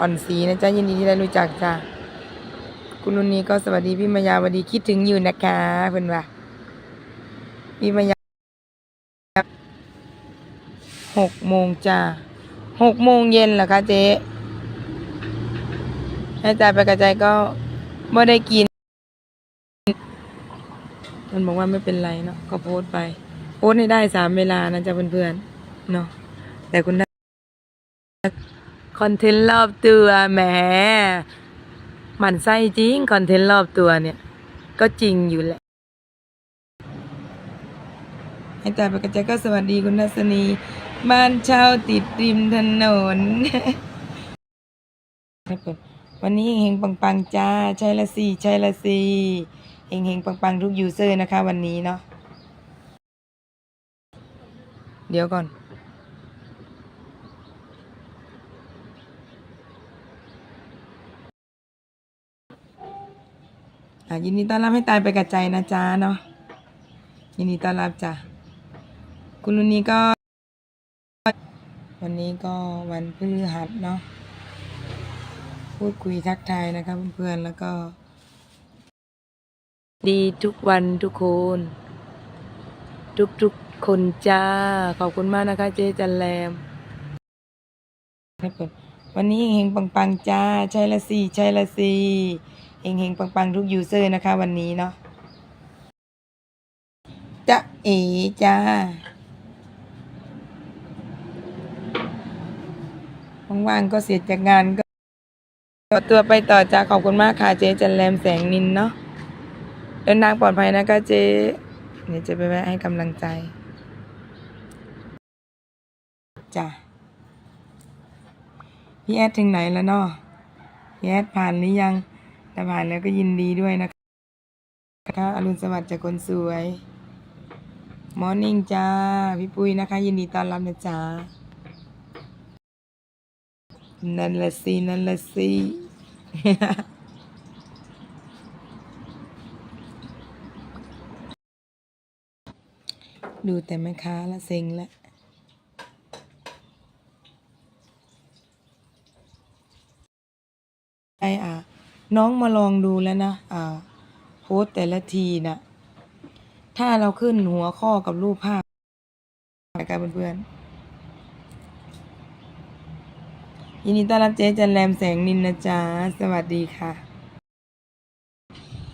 อ่อนสีนะจ๊ะยินดีที่ได้รู้จักจ้ะคุณนุนนี้ก็สวัสดีพี่มายาสวัสดีคิดถึงอยู่นะคะเพื่อนว่าพี่มายาหกโมงจ้าหกโมงเย็นเหรอคะเจ๊ให้จ่ายไปกระจายก็ไม่ได้กิน มันบอกว่าไม่เป็นไรเนาะก็โพสไป โพสให้ได้สามเวลานะจ๊ะเพื่อนๆเนาะแต่คุณได้ คอนเทนต์รอบตัวแหมหมันไส้จริงคอนเทนต์รอบตัวเนี่ย ก็จริงอยู่แหละให้ตาประกจก็สวัสดีคุณนัศนี บ้านเช่าติดริมถนนวันนี้เฮงปังปังจ้า ใช่ละสิใช่ละสิเฮงเฮงปังปังทุกยูเซอร์นะคะ วันนี้เนาะเดี๋ยวก่อน ยินดีต้อนรับให้ตายไปกับใจนะจ๊ะเนาะยินดีต้อนรับจ้ะคุณลุนีก็ วันนี้ก็วันพฤหัสเนาะพูดคุยทักทายนะครับเพื่อนๆแล้วก็ ดีทุกวันทุกคน ทุกทุกคนจ้า ขอบคุณมากนะคะ เจ๊จันแรมวันนี้เฮงปังๆจ้าใช่ละสิใช่ละสิ เฮงเฮงปังๆ ทุกยูเซอร์นะคะวันนี้เนาะจะเอจ้าว่างก็เสียจากงานก็ตัวไปต่อจ้าขอบคุณมากค่ะเจ๊จันแรมแสงนินเนาะเดินทางปลอดภัยนะคะเจ๊เนี่ยวจะไปแวะให้กำลังใจจ้าพี่แอดถึงไหนแล้วเนาะพี่แอดผ่านหรือยัง ถ้าผ่านแล้วก็ยินดีด้วยนะคะอรุณสวัสดิ์จากคนสวยมอร์นิ่งจ้า พี่ปุ้ยนะคะ ยินดีต้อนรับนะจ้านั่นละสินั่นละสิดูแต่แม่ค้าละเซ็งละ น้องมาลองดูแล้วนะอ่าโพสแต่ละทีนะถ้าเราขึ้นหัวข้อกับรูปภาพนะครับเพื่อนยินดีต้อนรับเจ๊จันแรมแสงนินนะจ๊ะ สวัสดีค่ะ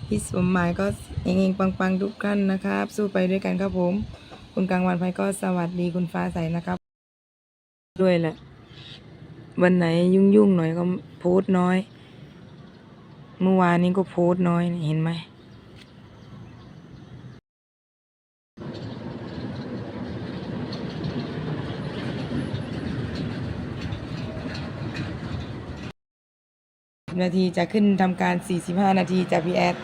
พี่สมหมายก็เองๆปังๆ ทุกรั้นนะครับ สู้ไปด้วยกันครับผม คุณกลางวันไฟก็สวัสดีคุณฟ้าใสนะครับ ด้วยแหละ วันไหนยุ่งๆหน่อยก็โพสน้อย เมื่อวานนี้ก็โพสน้อยเห็นไหมนาทีจะขึ้นทำการ 45 นาทีจะพี่แอด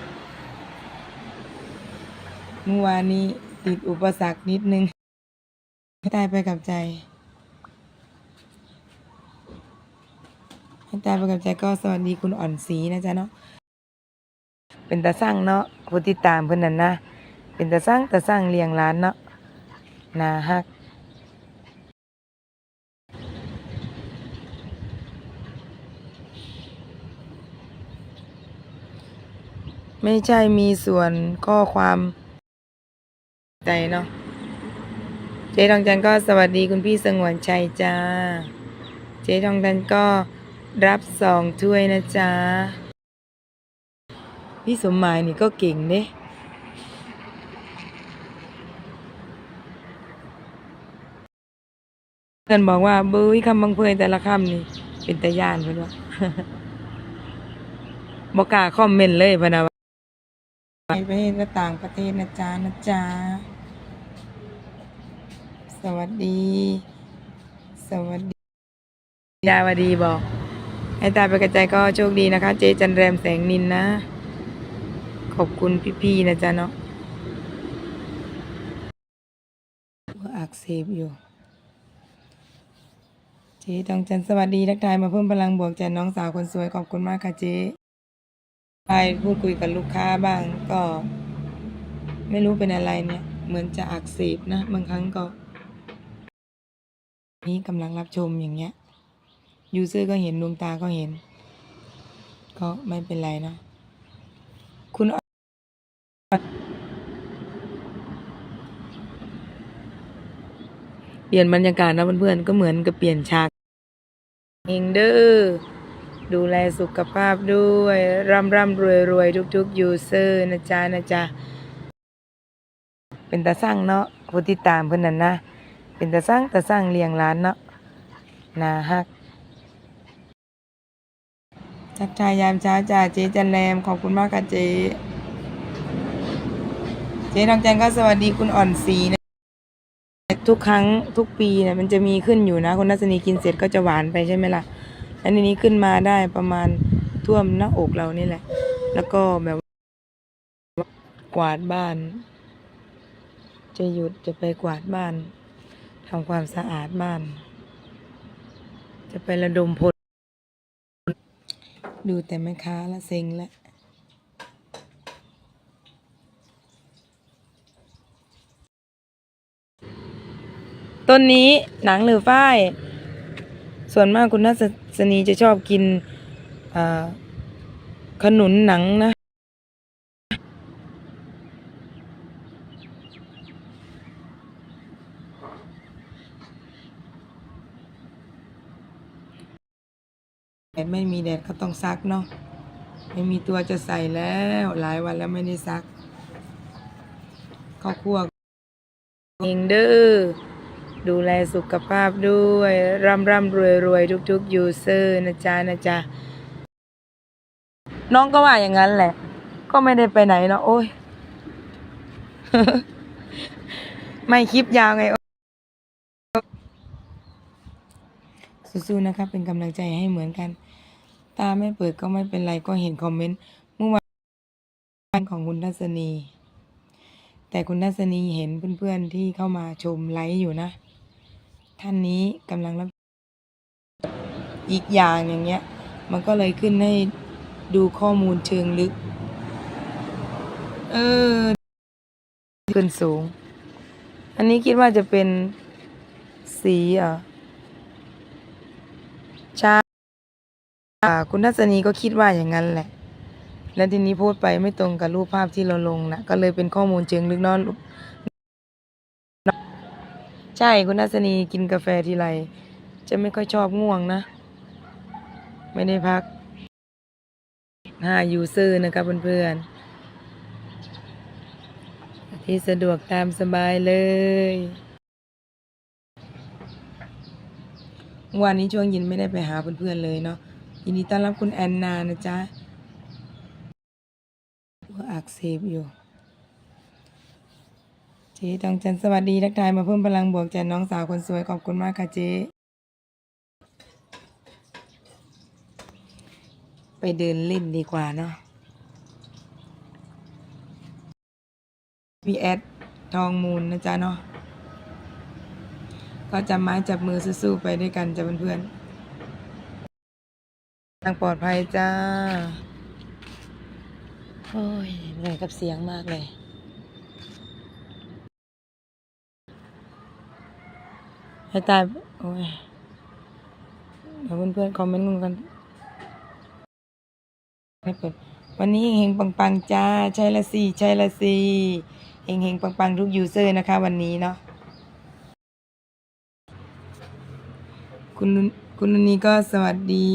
เมื่อวานนี้ติดอุปสรรคนิดนึงให้ตายไปกับใจ ให้ตายไปกับใจก็สวัสดีคุณอ่อนสีนะจ๊ะเนาะ เป็นตาสร้างเนาะผู้ติดตามเพื่อนนั่นนะ เป็นตาสร้างตาสร้างเลี้ยงร้านเนาะนาฮักไม่ใช่มีส่วนข้อความใจเนาะเจ๊ทองจันก็สวัสดีคุณพี่สงวนชัยจ้า เจ๊ทองจันก็รับสองถ้วยนะจ๊ะ พี่สมหมายนี่ก็เก่งเด้เพื่อนบอกว่าเบื้ยคำบังเพยแต่ละคำนี่เป็นตะยานเพื่อนว่าบอกกาคอมเมนต์เลยพนะไปประเทศก็ต่างประเทศนะจ๊ะนะจ๊ะสวัสดี สวัสดียาวดีบอก ให้ตาไปกระจายก็โชคดีนะคะ เจจันแรมแสงนินนะ ขอบคุณพี่ๆนะจ๊ะเนาะอักเสบอยู่เจ๊ดองจันสวัสดีทักทายมาเพิ่มพลังบวกจากน้องสาวคนสวยขอบคุณมากค่ะเจ๊ไปพูดคุยกับลูกค้าบ้างก็ ไม่รู้เป็นอะไรเนี่ย เหมือนจะอักเสบนะ บางครั้งก็ นี้กำลังรับชมอย่างเงี้ยยูเซอร์ก็เห็นดวงตาก็เห็น ก็ไม่เป็นไรนะคุณ เปลี่ยนบรรยากาศนะเพื่อนๆก็เหมือนกับเปลี่ยนฉากเองเด้อดูแลสุขภาพด้วยร่ำร่ำรวยรวยทุกๆยูเซอร์นะจ๊ะนะจ๊ะเป็นตาสร้างเนาะผู้ติดตามเพิ่อนนั่นนะ เป็นตาสร้างตาสร้างเลี้ยงร้านเนาะนาฮักทักทายยามเช้าจ้าเจ๊จันแรมขอบคุณมากค่ะเจ๊เจ๊น้องจันก็สวัสดีคุณอ่อนสีนะ ทุกครั้งทุกปีเนี่ยมันจะมีขึ้นอยู่นะคนนัสนีกินเสร็จก็จะหวานไปใช่ไหมล่ะแล้วทีนี้ขึ้นมาได้ประมาณท่วมหน้าอกเรานี่แหละ แล้วก็แบบกวาดบ้าน จะหยุดจะไปกวาดบ้านทำความสะอาดบ้าน จะไประดมพล ดูแต่แม่ค้าละเซ็งละ ต้นนี้หนังหรือฝ้าย ส่วนมากคุณนัสนีจะชอบกินขนุนหนังนะ แดดไม่มีแดดก็ต้องซักเนาะไม่มีตัวจะใส่แล้วหลายวันแล้วไม่ได้ซักข้าวคั่วเองเด้อ ดูแลสุขภาพด้วย ร่ำร่ำรวยรวยทุกๆยูเซอร์นะจ๊ะนะจ๊ะน้องก็ว่าอย่างนั้นแหละ ก็ไม่ได้ไปไหนเนาะโอ้ย ไม่คลิปยาวไงสู้ๆนะครับเป็นกำลังใจให้เหมือนกัน ตาไม่เปิดก็ไม่เป็นไรก็เห็นคอมเมนต์เมื่อวานของคุณทัศนี แต่คุณทัศนีเห็นเพื่อนๆที่เข้ามาชมไลฟ์อยู่นะ ท่านนี้กำลังรับอีกอย่างอย่างเงี้ย มันก็เลยขึ้นให้ดูข้อมูลเชิงลึก เออ ขึ้นสูง อันนี้คิดว่าจะเป็นสีอะใช่อ่าคุณทัศนีก็คิดว่าอย่างนั้นแหละ แล้วทีนี้โพูดไปไม่ตรงกับรูปภาพที่เราลงนะก็เลยเป็นข้อมูลเชิงลึกเนอน ใช่คุณทัศนีกินกาแฟทีไร จะไม่ค่อยชอบง่วงนะ ไม่ได้พักห้ายูเซอร์นะครับเพื่อนๆ ที่สะดวกตามสบายเลยวันนี้ช่วงเย็นไม่ได้ไปหาเพื่อนๆเลยเนาะยินดีต้อนรับคุณแอนนานะจ๊ะอักเสบอยู่ จ๊ทองจันสวัสดีทักทายมาเพิ่มพลังบวกจากน้องสาวคนสวยขอบคุณมากค่ะเจ๊ไปเดินเล่นดีกว่าเนาะพี่แอดทองมูลนะจ๊ะเนาะก็จับไม้จับมือสู้ๆไปด้วยกันจ้ะเพื่อนๆทางปลอดภัยจ้า โอ้ยเหนื่อยกับเสียงมากเลย ให้ตายโอ้ยเดี๋ยวเพื่อนๆคอมเมนต์กันให้เปิดวันนี้เฮงปังๆจ้าใช่ละสิใช่ละสิเฮงๆปังๆทุกยูเซอร์นะคะ วันนี้เนาะคุณคุณนุนีก็สวัสดี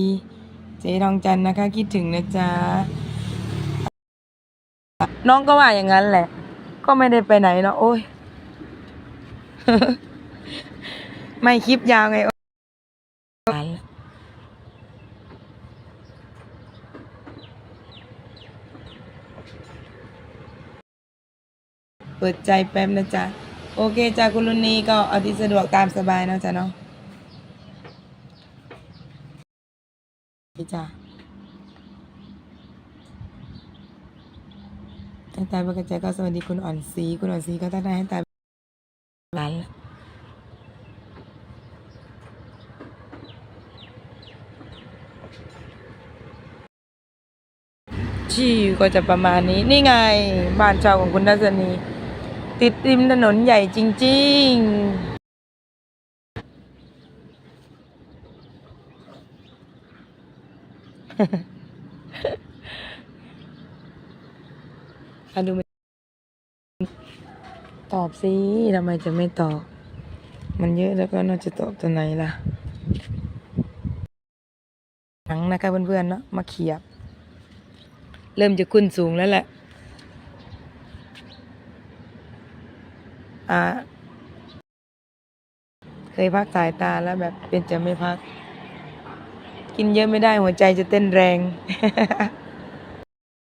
เจ๊ทองจันนะคะ คิดถึงนะจ๊ะน้องก็ว่าอย่างนั้นแหละ ก็ไม่ได้ไปไหนเนาะโอ้ย ไม่คลิปยาวไงโอ๊ยเปิดใจแป๊บนะจ๊ะ โอเคจ้ะคุณลุนีก็เอาที่สะดวกตามสบายนะจ๊ะเนาะจ้าให้ตายประกระจายก็สวัสดีคุณอ่อนสีคุณอ่อนสีก็ตั้งได้ให้ตายร้านละชี่ ก็จะประมาณนี้ นี่ไงบ้านเช่าของคุณทัศนี ติดริมถนนใหญ่จริง ๆอะดูตอบสิทำไมจะไม่ตอบ มันเยอะแล้วก็น่าจะตอบตัวไหนล่ะหนังนะคะเพื่อนๆเนาะมาเขียบ เริ่มจะขึ้นสูงแล้วแหละอ่าเคยพักสายตาแล้วแบบเป็นจะไม่พัก กินเยอะไม่ได้หัวใจจะเต้นแรง